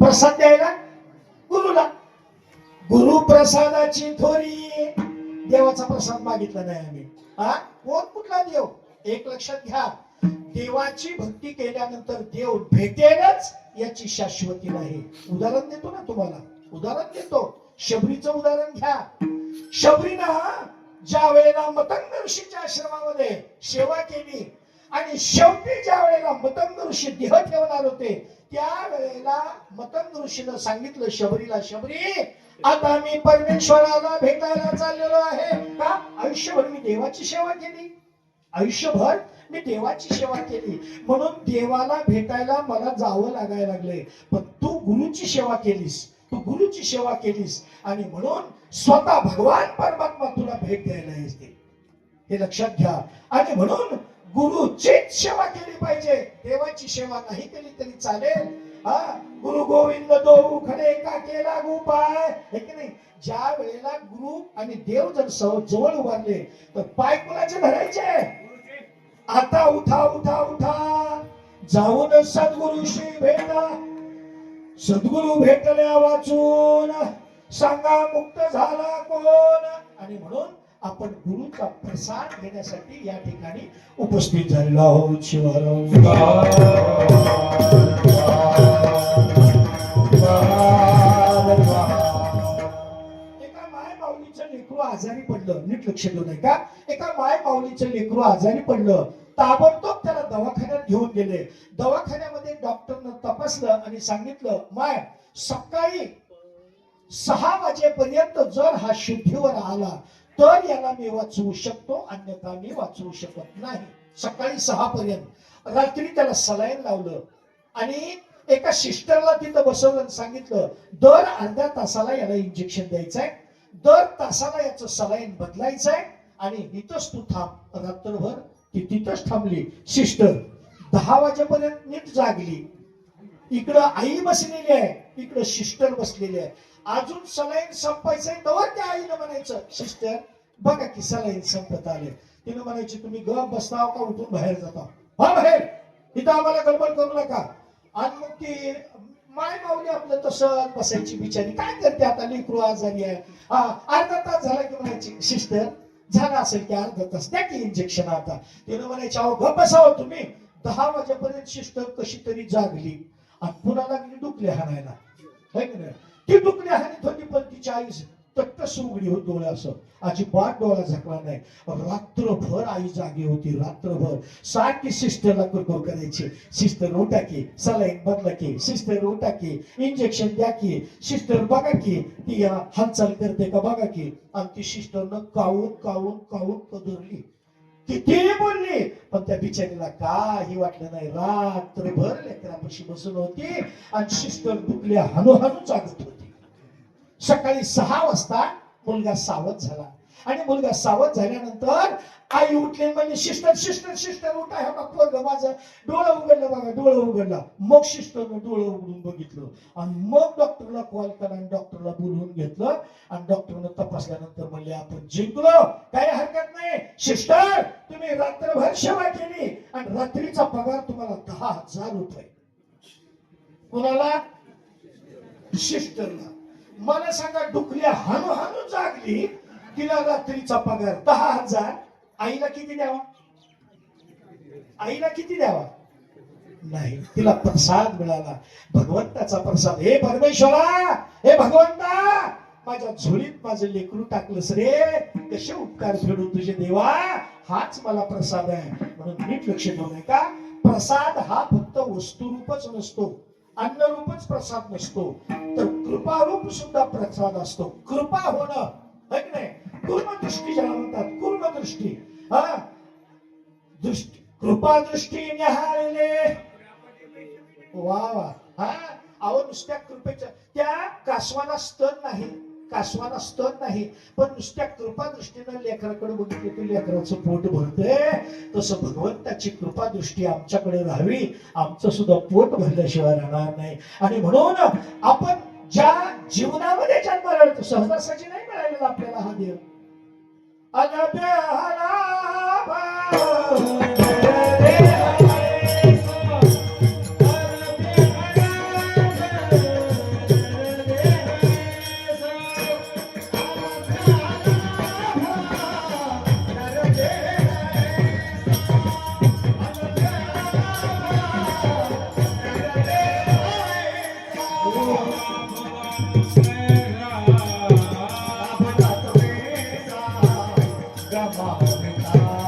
प्रसाद द्यायला? गुरुला गुरु प्रसादाची थोरी. देवाचा प्रसाद मागितला नाही आम्ही. हा? कोण कुठला देव? एक लक्षात घ्या. देवाची भक्ती केल्यानंतर देव भेटेलच याची शाश्वती नाही. उदाहरण देतो ना तुम्हाला. उदाहरण देतो. शबरीचं उदाहरण घ्या. शबरीनं ज्या वेळेला मतंग ऋषीच्या आश्रमामध्ये सेवा केली आणि शेवटी ज्या वेळेला मतंग ऋषी देह ठेवणार होते त्यावेळेला मतन मतंग ऋषीनं सांगितलं शबरीला शबरी आता मी परमेश्वराला भेटायला चाललेलो आहे. का? आयुष्यभर मी देवाची सेवा केली. आयुष्यभर मी देवाची सेवा केली. म्हणून देवाला भेटायला मला जावं लागायला लागले पण तू गुरुची सेवा केलीस. तू गुरुची सेवा केलीस. आणि म्हणून स्वतः भगवान परमात्मा तुला भेट द्यायला येते. हे लक्षात घ्या. आणि म्हणून गुरुचीच सेवा केली पाहिजे देवाची सेवा नाही केली तरी चालेल. हा गुरु गोविंद दो खरे का केला गोपाय? हे की नाही? ज्या वेळेला गुरु आणि देव जर जवळ उभारले तर पाय कुणाचे धरायचे? आता उठा उठा उठा. जाऊन सद्गुरुशी भेटा. सद्गुरु भेटल्या वाचून. सांगा मुक्त झाला कोण? आणि म्हणून आपण गुरुचा प्रसाद घेण्यासाठी या ठिकाणी उपस्थित झालेलो आहोत. एका माय माऊलीचं लेकरू आजारी पडलं. नीट लक्ष देऊ नये का एका माय माऊलीचं लेकरू आजारी पडलं. ताबडतोब त्याला दवाखान्यात घेऊन गेले. दवाखान्यामध्ये डॉक्टरनं तपासलं आणि सांगितलं माय सकाळी सहा वाजेपर्यंत जर हा शुद्धीवर आला तर याला मी वाचवू शकतो अन्यथा मी वाचवू शकत नाही. सकाळी सहा पर्यंत. रात्री त्याला सलाईन लावलं आणि एका सिस्टरला तिथं बसवलं सांगितलं दर अर्ध्या तासाला याला इंजेक्शन द्यायचंय. दर तासाला याचं सलाईन बदलायचंय आणि इथंच तू थांब. रात्रभर ती तिथंच थांबली. सिस्टर दहा वाजेपर्यंत नीट जागली. इकडं आई बसलेली आहे. इकडं सिस्टर बसलेली आहे अजून सलाईन संपायचंय तेव्हा त्या आईनं म्हणायचं सिस्टर बघा की सलाईन संपत आले. तिनं म्हणायची तुम्ही गप बसताव का उठून बाहेर जाता? हा बाहेर. इथं आम्हाला गडबड करू नका. आणि मग ती माय माऊली आपलं तसं बसायची बिचारी. काय करते आता? लेकरू आजारी आहे. हा अर्धा तास झाला की म्हणायची सिस्टर झाला असेल की अर्धा तास त्या की इंजेक्शन आता. तिनं म्हणायची अहो गप बसावं तुम्ही. दहा वाजेपर्यंत सिस्टर कशी तरी जागली. आणि पुन्हा लागली डुकले हाणायला? ती डुकली हानीत होती पण तिची आईच तट्टस उघडी होत डोळे असं. अजिबात डोळा झाकला नाही. रात्रभर आई जागी होती रात्रभर. सारखी सिस्टरला कुरकुर करायची. सिस्टर उठा की सलाईन बदला की. सिस्टर उठा की. इंजेक्शन द्या की. सिस्टर बघा की. ती हालचाल करते का बघा की. आणि ती सिस्टरनं कावून कावून कावून कदरली. किती बोलली पण त्या बिचारीला काही वाटलं नाही. रात्रभर लेकरापाशी बसून होती आणि सिस्टर दुखल्या हनुहनू चालत होती. सकाळी सहा वाजता मुलगा सावध झाला. आणि मुलगा सावध झाल्यानंतर आई उठली म्हणजे सिस्टर सिस्टर सिस्टर उठा. हे बघ पोरगं माझं डोळं उघडलं बघा डोळं उघडलं. मग सिस्टरनं डोळं उघडून बघितलं. आणि मग डॉक्टरला कॉल करा आणि डॉक्टरला बोलवून घेतलं. आणि डॉक्टरनं तपासल्यानंतर म्हणले आपण जिंकलो. काही हरकत नाही. सिस्टर तुम्ही रात्रभर सेवा केली आणि रात्रीचा पगार तुम्हाला दहा हजार रुपये. कुणाला? सिस्टरला मला सांगा डुकल्या हानू हानू जागली तिला रात्रीचा पगार दहा हजार. आईला किती द्यावा? आईला किती द्यावा? नाही तिला प्रसाद मिळाला. भगवंताचा प्रसाद. हे परमेश्वरा हे भगवंता माझ्या झोळीत माझं लेकरू टाकलंस रे. कसे उपकार फेडू तुझे देवा? हाच मला प्रसाद आहे. म्हणून नीट लक्ष ठेवलंय का प्रसाद हा फक्त वस्तुरूपच नसतो. अन्नरूपच प्रसाद नसतो. तर कृपारूप सुद्धा प्रसाद असतो. कृपा होणं है की नाही? कुर्मदृष्टी ज्याला म्हणतात कुर्मदृष्टी हा? दृष्टी कृपा दृष्टी वा वा. हा? अहो नुसत्या कृपेच्या त्या कासवाला स्तन नाही. कासवाला स्तन नाही. पण नुसत्या कृपा दृष्टीनं लेकराकडे बघितलं की लेकराचं पोट भरतंय. तसं भगवंताची कृपा दृष्टी आमच्याकडे राहावी. आमचं सुद्धा पोट भरल्याशिवाय राहणार नाही. आणि म्हणून आपण ज्या जीवनामध्ये जन्म मिळतो सहजासहजी नाही मिळालेला आपल्याला हा देव. अनभ्याला gama, gama.